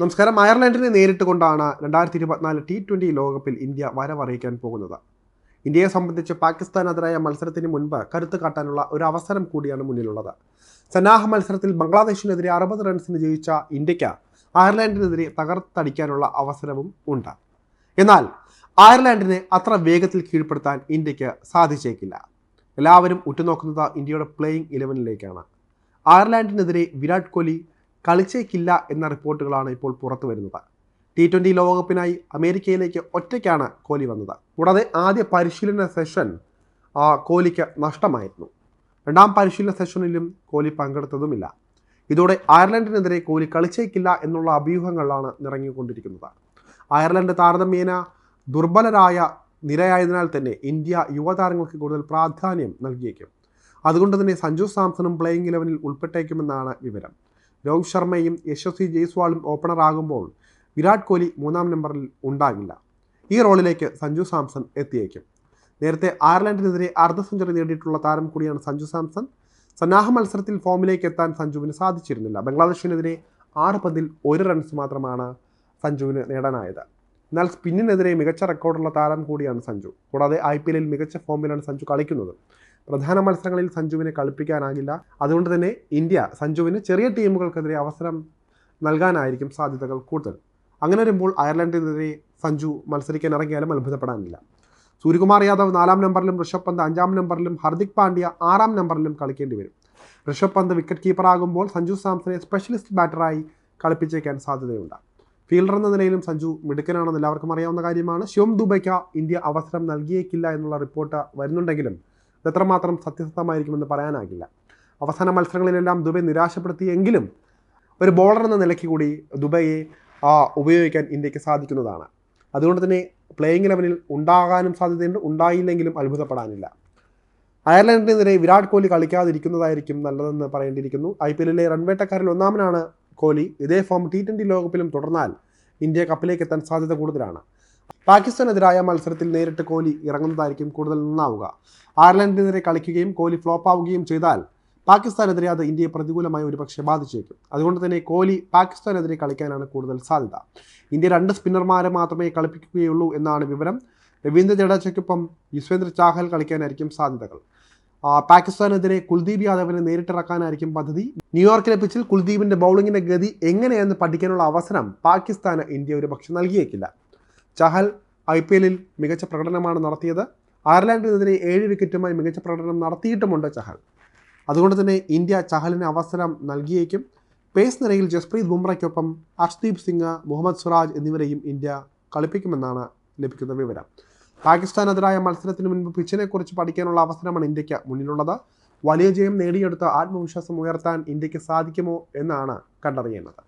നമസ്കാരം. അയർലൻഡിനെ നേരിട്ട് കൊണ്ടാണ് രണ്ടായിരത്തി ഇരുപത്തിനാല് ടി ട്വന്റി ലോകകപ്പിൽ ഇന്ത്യ വരവറിയിക്കാൻ പോകുന്നത്. ഇന്ത്യയെ സംബന്ധിച്ച് പാകിസ്ഥാനെതിരായ മത്സരത്തിന് മുൻപ് കരുത്ത് കാട്ടാനുള്ള ഒരു അവസരം കൂടിയാണ് മുന്നിലുള്ളത്. സന്നാഹ മത്സരത്തിൽ ബംഗ്ലാദേശിനെതിരെ അറുപത് റൺസിന് ജയിച്ച ഇന്ത്യയ്ക്ക് അയർലൻഡിനെതിരെ തകർത്തടിക്കാനുള്ള അവസരവും ഉണ്ട്. എന്നാൽ അയർലൻഡിനെ അത്ര വേഗത്തിൽ കീഴ്പ്പെടുത്താൻ ഇന്ത്യയ്ക്ക് സാധിച്ചേക്കില്ല. എല്ലാവരും ഉറ്റുനോക്കുന്നത് ഇന്ത്യയുടെ പ്ലേയിങ് ഇലവനിലേക്കാണ് അയർലൻഡിനെതിരെ വിരാട് കോഹ്ലി കളിച്ചേക്കില്ല എന്ന റിപ്പോർട്ടുകളാണ് ഇപ്പോൾ പുറത്തു വരുന്നത്. ടി ട്വന്റി ലോകകപ്പിനായി അമേരിക്കയിലേക്ക് ഒറ്റയ്ക്കാണ് കോഹ്ലി വന്നത്. കൂടാതെ ആദ്യ പരിശീലന സെഷൻ കോഹ്ലിക്ക് നഷ്ടമായിരുന്നു. രണ്ടാം പരിശീലന സെഷനിലും കോഹ്ലി പങ്കെടുത്തതുമില്ല. ഇതോടെ അയർലൻഡിനെതിരെ കോഹ്ലി കളിച്ചേക്കില്ല എന്നുള്ള അഭ്യൂഹങ്ങളാണ് നിറങ്ങിക്കൊണ്ടിരിക്കുന്നത് അയർലൻഡ് താരതമ്യേന ദുർബലരായ നിരയായതിനാൽ തന്നെ ഇന്ത്യ യുവതാരങ്ങൾക്ക് കൂടുതൽ പ്രാധാന്യം നൽകിയേക്കും. അതുകൊണ്ട് തന്നെ സഞ്ജു സാംസണും പ്ലേയിങ് ഇലവനിൽ ഉൾപ്പെട്ടേക്കുമെന്നാണ് വിവരം. രോഹിത് ശർമ്മയും യശസ്വി ജയ്സ്വാളും ഓപ്പണറാകുമ്പോൾ വിരാട് കോഹ്ലി മൂന്നാം നമ്പറിൽ ഉണ്ടാകില്ല. ഈ റോളിലേക്ക് സഞ്ജു സാംസൺ എത്തിയേക്കും. നേരത്തെ അയർലൻഡിനെതിരെ അർദ്ധ സെഞ്ചുറി നേടിയിട്ടുള്ള താരം കൂടിയാണ് സഞ്ജു സാംസൺ. സന്നാഹ മത്സരത്തിൽ ഫോമിലേക്ക് എത്താൻ സഞ്ജുവിന് സാധിച്ചിരുന്നില്ല. ബംഗ്ലാദേശിനെതിരെ ആറ് പതിൽ ഒരു റൺസ് മാത്രമാണ് സഞ്ജുവിന് നേടാനായത്. എന്നാൽ സ്പിന്നിനെതിരെ മികച്ച റെക്കോർഡുള്ള താരം കൂടിയാണ് സഞ്ജു. കൂടാതെ ഐ പി എല്ലിൽ മികച്ച ഫോമിലാണ് സഞ്ജു കളിക്കുന്നത്. പ്രധാന മത്സരങ്ങളിൽ സഞ്ജുവിനെ കളിപ്പിക്കാനാകില്ല. അതുകൊണ്ട് തന്നെ ഇന്ത്യ സഞ്ജുവിന് ചെറിയ ടീമുകൾക്കെതിരെ അവസരം നൽകാനായിരിക്കും സാധ്യതകൾ കൂടുതൽ. അങ്ങനെ വരുമ്പോൾ അയർലൻഡിനെതിരെ സഞ്ജു മത്സരിക്കാൻ ഇറങ്ങിയാലും അത്ഭുതപ്പെടാനില്ല. സൂര്യകുമാർ യാദവ് നാലാം നമ്പറിലും ഋഷഭ് പന്ത് അഞ്ചാം നമ്പറിലും ഹർദിക് പാണ്ഡ്യ ആറാം നമ്പറിലും കളിക്കേണ്ടി വരും. ഋഷഭ് പന്ത് വിക്കറ്റ് കീപ്പറാകുമ്പോൾ സഞ്ജു സാംസനെ സ്പെഷ്യലിസ്റ്റ് ബാറ്ററായി കളിപ്പിച്ചേക്കാൻ സാധ്യതയുണ്ട്. ഫീൽഡർ എന്ന നിലയിലും സഞ്ജു മിടുക്കനാണെന്ന് എല്ലാവർക്കും അറിയാവുന്ന കാര്യമാണ്. ശിവം ദുബൈക്ക് ഇന്ത്യ അവസരം നൽകിയേക്കില്ല എന്നുള്ള റിപ്പോർട്ട് വരുന്നുണ്ടെങ്കിലും എത്രമാത്രം സത്യസന്ധമായിരിക്കുമെന്ന് പറയാനാകില്ല. അവസാന മത്സരങ്ങളിലെല്ലാം ദുബൈ നിരാശപ്പെടുത്തിയെങ്കിലും ഒരു ബോളർ എന്ന നിലയ്ക്ക് കൂടി ദുബൈയെ ഉപയോഗിക്കാൻ ഇന്ത്യയ്ക്ക് സാധിക്കുന്നതാണ്. അതുകൊണ്ട് തന്നെ പ്ലേയിങ് ലെവലിൽ ഉണ്ടാകാനും സാധ്യതയുണ്ട്. ഉണ്ടായില്ലെങ്കിലും അത്ഭുതപ്പെടാനില്ല. അയർലൻഡിനെതിരെ വിരാട് കോഹ്ലി കളിക്കാതിരിക്കുന്നതായിരിക്കും നല്ലതെന്ന് പറയേണ്ടിയിരിക്കുന്നു. ഐ പി എല്ലിലെ റൺവേട്ടക്കാരിൽ ഒന്നാമനാണ് കോഹ്ലി. ഇതേ ഫോം ടി ട്വന്റി ലോകകപ്പിലും തുടർന്നാൽ ഇന്ത്യ കപ്പിലേക്ക് എത്താൻ സാധ്യത കൂടുതലാണ്. പാകിസ്ഥാനെതിരായ മത്സരത്തിൽ നേരിട്ട് കോഹ്ലി ഇറങ്ങുന്നതായിരിക്കും കൂടുതൽ നന്നാവുക. അയർലൻഡിനെതിരെ കളിക്കുകയും കോഹ്ലി ഫ്ലോപ്പ് ആവുകയും ചെയ്താൽ പാകിസ്ഥാനെതിരെ അത് ഇന്ത്യയെ പ്രതികൂലമായി ഒരുപക്ഷെ ബാധിച്ചേക്കും. അതുകൊണ്ട് തന്നെ കോഹ്ലി പാകിസ്ഥാനെതിരെ കളിക്കാനാണ് കൂടുതൽ സാധ്യത. ഇന്ത്യ രണ്ട് സ്പിന്നർമാരെ മാത്രമേ കളിപ്പിക്കുകയുള്ളൂ എന്നാണ് വിവരം. രവീന്ദ്ര ജഡേജയ്ക്കൊപ്പം യുസ്വേന്ദ്ര ചാഹൽ കളിക്കാനായിരിക്കും സാധ്യതകൾ. പാകിസ്ഥാനെതിരെ കുൽദീപ് യാദവിനെ നേരിട്ടിറക്കാനായിരിക്കും പദ്ധതി. ന്യൂയോർക്കിലെ പിച്ചിൽ കുൽദീപിന്റെ ബൗളിങ്ങിന്റെ ഗതി എങ്ങനെയെന്ന് പഠിക്കാനുള്ള അവസരം പാകിസ്ഥാന് ഇന്ത്യ ഒരു പക്ഷെ നൽകിയേക്കില്ല. ചഹൽ ഐ പി എല്ലിൽ മികച്ച പ്രകടനമാണ് നടത്തിയത്. അയർലൻഡിനെതിരെ ഏഴ് വിക്കറ്റുമായി മികച്ച പ്രകടനം നടത്തിയിട്ടുമുണ്ട് ചഹൽ. അതുകൊണ്ട് തന്നെ ഇന്ത്യ ചഹലിന് അവസരം നൽകിയേക്കും. പേസ് നിരയിൽ ജസ്പ്രീത് ബുംറയ്ക്കൊപ്പം അർഷ്ദീപ് സിംഗ് മുഹമ്മദ് സുറാജ് എന്നിവരെയും ഇന്ത്യ കളിപ്പിക്കുമെന്നാണ് ലഭിക്കുന്ന വിവരം. പാകിസ്ഥാനെതിരായ മത്സരത്തിന് മുൻപ് പിച്ചിനെക്കുറിച്ച് പഠിക്കാനുള്ള അവസരമാണ് ഇന്ത്യയ്ക്ക് മുന്നിലുള്ളത്. വലിയ ജയം നേടിയെടുത്ത ആത്മവിശ്വാസം ഉയർത്താൻ ഇന്ത്യയ്ക്ക് സാധിക്കുമോ എന്നാണ് കണ്ടറിയേണ്ടത്.